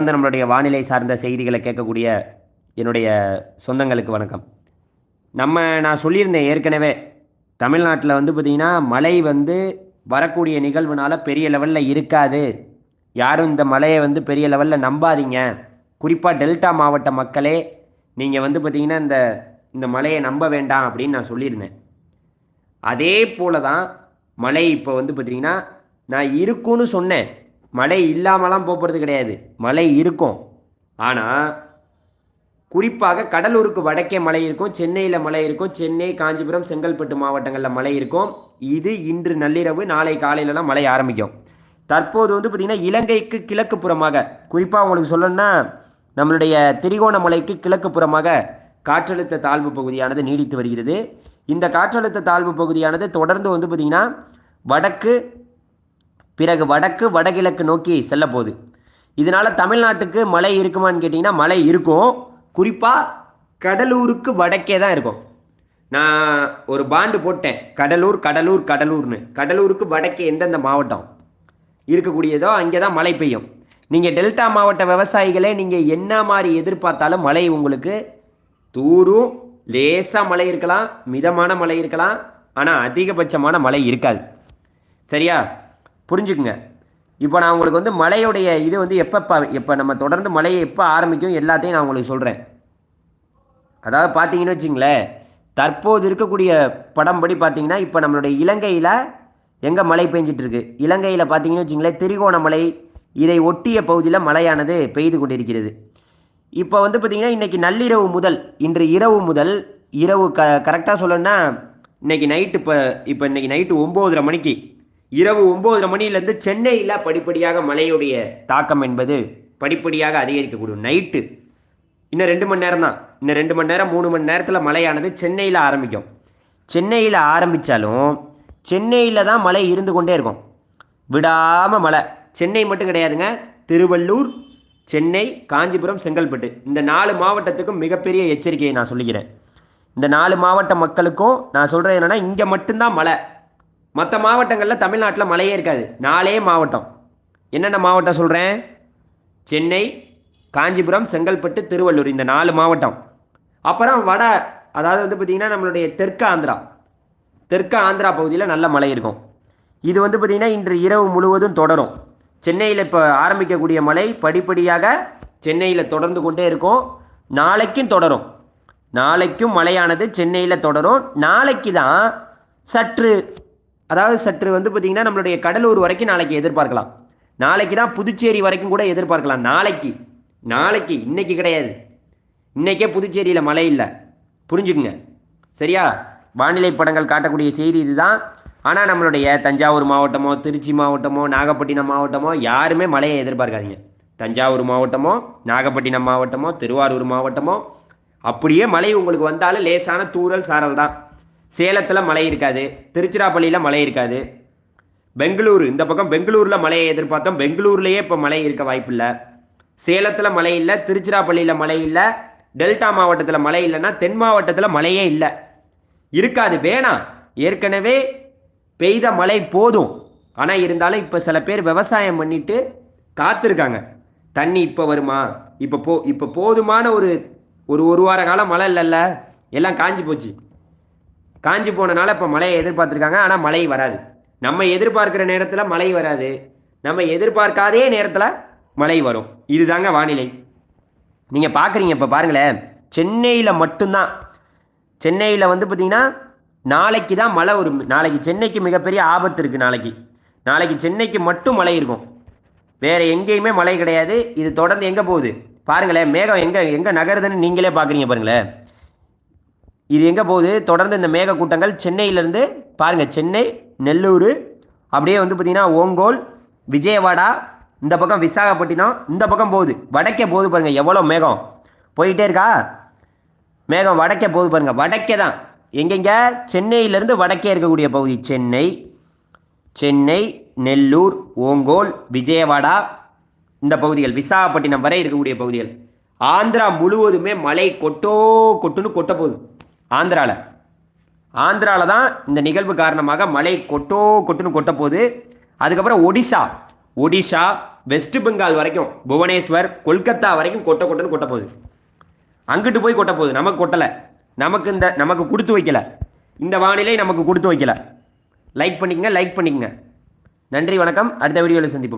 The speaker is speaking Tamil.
வந்து நம்மளுடைய வானிலை சார்ந்த செய்திகளை கேட்கக்கூடிய என்னுடைய சொந்தங்களுக்கு வணக்கம். நம்ம நான் சொல்லியிருந்தேன் ஏற்கனவே தமிழ்நாட்டில் வந்து பார்த்திங்கன்னா மழை வந்து வரக்கூடிய நிகழ்வுனால பெரிய லெவலில் இருக்காது. யாரும் இந்த மழையை வந்து பெரிய லெவலில் நம்பாதீங்க. குறிப்பாக டெல்டா மாவட்ட மக்களே நீங்கள் வந்து பார்த்திங்கன்னா இந்த இந்த மழையை நம்ப வேண்டாம் அப்படின்னு நான் சொல்லியிருந்தேன். அதே போல தான் மழை இப்போ வந்து பார்த்திங்கன்னா நான் இருக்கும்னு சொன்னேன். மழை இல்லாமலாம் போகிறது கிடையாது. மழை இருக்கும். ஆனால் குறிப்பாக கடலூருக்கு வடக்கே மழை இருக்கும் சென்னையில் மழை இருக்கும் சென்னை காஞ்சிபுரம் செங்கல்பட்டு மாவட்டங்களில் மழை இருக்கும். இது இன்று நள்ளிரவு நாளை காலையிலலாம் மழை ஆரம்பிக்கும். தற்போது வந்து பார்த்திங்கன்னா இலங்கைக்கு கிழக்கு புறமாக குறிப்பாக உங்களுக்கு சொல்லணும்னா நம்மளுடைய திரிகோணமலைக்கு கிழக்கு புறமாக காற்றழுத்த தாழ்வு பகுதியானது நீடித்து வருகிறது. இந்த காற்றழுத்த தாழ்வு பகுதியானது தொடர்ந்து வந்து பார்த்திங்கன்னா வடக்கு பிறகு வடக்கு வடகிழக்கு நோக்கி செல்ல போகுது இதனால் தமிழ்நாட்டுக்கு மழை இருக்குமான்னு கேட்டிங்கன்னா மழை இருக்கும். குறிப்பாக கடலூருக்கு வடக்கே தான் இருக்கும். நான் ஒரு பாண்டு போட்டேன். கடலூர் கடலூர் கடலூர்னு. கடலூருக்கு வடக்கே எந்தெந்த மாவட்டம் இருக்கக்கூடியதோ அங்கே தான் மழை பெய்யும். நீங்கள் டெல்டா மாவட்ட விவசாயிகளே நீங்கள் என்ன மாதிரி எதிர்பார்த்தாலும் மழை உங்களுக்கு தூரும் லேசாக மழை இருக்கலாம் மிதமான மழை இருக்கலாம். ஆனால் அதிகபட்சமான மழை இருக்காது. சரியா? புரிஞ்சுக்குங்க. இப்போ நான் உங்களுக்கு வந்து மழையுடைய இது வந்து எப்போ இப்போ நம்ம தொடர்ந்து மழையை எப்போ ஆரம்பிக்கும் எல்லாத்தையும் நான் உங்களுக்கு சொல்கிறேன் அதாவது பார்த்தீங்கன்னு வச்சிங்களேன் தற்போது இருக்கக்கூடிய படம் படி பார்த்தீங்கன்னா இப்போ நம்மளுடைய இலங்கையில் எங்கே மழை பெஞ்சிட்ருக்கு? இலங்கையில் பார்த்தீங்கன்னு வச்சிங்களேன் திரிகோணமலை இதை ஒட்டிய பகுதியில் மழையானது பெய்து கொண்டிருக்கிறது. இப்போ வந்து பார்த்திங்கன்னா இன்றைக்கி நள்ளிரவு முதல் இன்று இரவு முதல் இரவு க கரெக்டாக சொல்லணும்னா இன்றைக்கி நைட்டு இப்போ இப்போ இன்றைக்கி நைட்டு ஒம்போதரை மணிக்கு இரவு ஒம்போதரை மணிலேருந்து சென்னையில் படிப்படியாக மழையுடைய தாக்கம் என்பது படிப்படியாக அதிகரிக்கக்கூடும். நைட்டு இன்னும் ரெண்டு மணி நேரம் தான் இன்னும் ரெண்டு மணி நேரம் மூணு மணி நேரத்தில் மழையானது சென்னையில் ஆரம்பிக்கும். சென்னையில் ஆரம்பித்தாலும் சென்னையில் தான் மழை இருந்து கொண்டே இருக்கும். விடாமல் மழை. சென்னை மட்டும் கிடையாதுங்க. திருவள்ளூர் சென்னை காஞ்சிபுரம் செங்கல்பட்டு. இந்த நாலு மாவட்டத்துக்கும் மிகப்பெரிய எச்சரிக்கையை நான் சொல்லிக்கிறேன். இந்த நாலு மாவட்ட மக்களுக்கும் நான் சொல்கிறது என்னென்னா இங்கே மட்டும்தான் மழை. மற்ற மாவட்டங்களில் தமிழ்நாட்டில் மழையே இருக்காது. நாலே மாவட்டம். என்னென்ன மாவட்டம் சொல்கிறேன் சென்னை காஞ்சிபுரம் செங்கல்பட்டு திருவள்ளூர் இந்த நாலு மாவட்டம். அப்புறம் வட அதாவது வந்து பார்த்திங்கன்னா நம்மளுடைய தெற்கு ஆந்திரா. தெற்கு ஆந்திரா பகுதியில் நல்ல மழை இருக்கும். இது வந்து பார்த்திங்கன்னா இன்று இரவு முழுவதும் தொடரும். சென்னையில் இப்போ ஆரம்பிக்கக்கூடிய மழை படிப்படியாக சென்னையில் தொடர்ந்து கொண்டே இருக்கும். நாளைக்கும் தொடரும். நாளைக்கும் மழையானது சென்னையில் தொடரும். நாளைக்கு தான் சற்று அதாவது சற்று வந்து பார்த்திங்கன்னா நம்மளுடைய கடலூர் வரைக்கும் நாளைக்கு எதிர்பார்க்கலாம். நாளைக்கு தான் புதுச்சேரி வரைக்கும் கூட எதிர்பார்க்கலாம். நாளைக்கு நாளைக்கு இன்றைக்கி கிடையாது. இன்றைக்கே புதுச்சேரியில் மழை இல்லை. புரிஞ்சுக்குங்க. சரியா? வானிலை படங்கள் காட்டக்கூடிய செய்தி இதுதான். ஆனால் நம்மளுடைய தஞ்சாவூர் மாவட்டமோ திருச்சி மாவட்டமோ நாகப்பட்டினம் மாவட்டமோ யாருமே மழையை எதிர்பார்க்காதீங்க. தஞ்சாவூர் மாவட்டமோ நாகப்பட்டினம் மாவட்டமோ திருவாரூர் மாவட்டமோ அப்படியே மழை உங்களுக்கு வந்தாலும் லேசான தூறல் சாரல் தான். சேலத்தில் மழை இருக்காது. திருச்சிராப்பள்ளியில் மழை இருக்காது. பெங்களூரு இந்த பக்கம் பெங்களூரில் மழையை எதிர்பார்த்தோம். பெங்களூர்லேயே இப்போ மழை இருக்க வாய்ப்பில்லை. சேலத்தில் மழை இல்லை திருச்சிராப்பள்ளியில் மழை இல்லை டெல்டா மாவட்டத்தில் மழை இல்லைன்னா தென் மாவட்டத்தில் மழையே இல்லை. இருக்காது வேணாம் ஏற்கனவே பெய்த மழை போதும். ஆனால் இருந்தாலும் இப்போ சில பேர் விவசாயம் பண்ணிட்டு காத்திருக்காங்க. தண்ணி இப்போ வருமா? இப்போ போ இப்போ போதுமான ஒரு ஒரு ஒரு வார காலம் மழை இல்லைல்ல? எல்லாம் காஞ்சி போச்சு. காஞ்சி போனனால இப்போ மழையை எதிர்பார்த்துருக்காங்க ஆனால் மழை வராது. நம்ம எதிர்பார்க்குற நேரத்தில் மழை வராது. நம்ம எதிர்பார்க்காதே நேரத்தில் மழை வரும். இதுதாங்க வானிலை. நீங்கள் பார்க்குறீங்க இப்போ பாருங்களேன். சென்னையில் மட்டும்தான். சென்னையில் வந்து பார்த்திங்கன்னா நாளைக்கு தான் மழை ஒரு நாளைக்கு சென்னைக்கு மிகப்பெரிய ஆபத்து இருக்குது நாளைக்கு. நாளைக்கு சென்னைக்கு மட்டும் மழை இருக்கும். வேறு எங்கேயுமே மழை கிடையாது. இது தொடர்ந்து எங்கே போகுது? பாருங்களேன் மேகம் எங்கே எங்கே நகருதுன்னு நீங்களே பார்க்குறீங்க பாருங்களேன். இது எங்கே போகுது? தொடர்ந்து இந்த மேக கூட்டங்கள் சென்னையிலேருந்து பாருங்கள் சென்னை நெல்லூர் அப்படியே வந்து பார்த்திங்கன்னா ஓங்கோல் விஜயவாடா இந்த பக்கம் விசாகப்பட்டினம் இந்த பக்கம் போகுது. வடக்கே போகுது பாருங்கள் எவ்வளோ மேகம். போயிட்டே இருக்கா? மேகம் வடக்கே போகுது பாருங்கள் வடக்கே தான். எங்கெங்க? சென்னையிலேருந்து வடக்கே இருக்கக்கூடிய பகுதி சென்னை சென்னை நெல்லூர் ஓங்கோல் விஜயவாடா இந்த பகுதிகள் விசாகப்பட்டினம் வரை இருக்கக்கூடிய பகுதிகள். ஆந்திரா முழுவதுமே மழை கொட்டோ கொட்டுன்னு கொட்ட போகுது. ஆந்திராவில் ஆந்திராவில் தான் இந்த நிகழ்வு காரணமாக மழை கொட்டோ கொட்டுன்னு கொட்ட போகுது அதுக்கப்புறம் ஒடிசா. ஒடிஷா வெஸ்ட் பெங்கால் வரைக்கும் புவனேஸ்வர் கொல்கத்தா வரைக்கும் கொட்ட கொட்டன்னு கொட்ட போகுது. அங்கிட்டு போய் கொட்ட போகுது. நமக்கு கொட்டலை. நமக்கு இந்த நமக்கு கொடுத்து வைக்கல. இந்த வானிலை நமக்கு கொடுத்து வைக்கல. லைக் பண்ணிக்கங்க லைக் பண்ணிக்கங்க. நன்றி வணக்கம். அடுத்த வீடியோவில் சந்திப்போம்.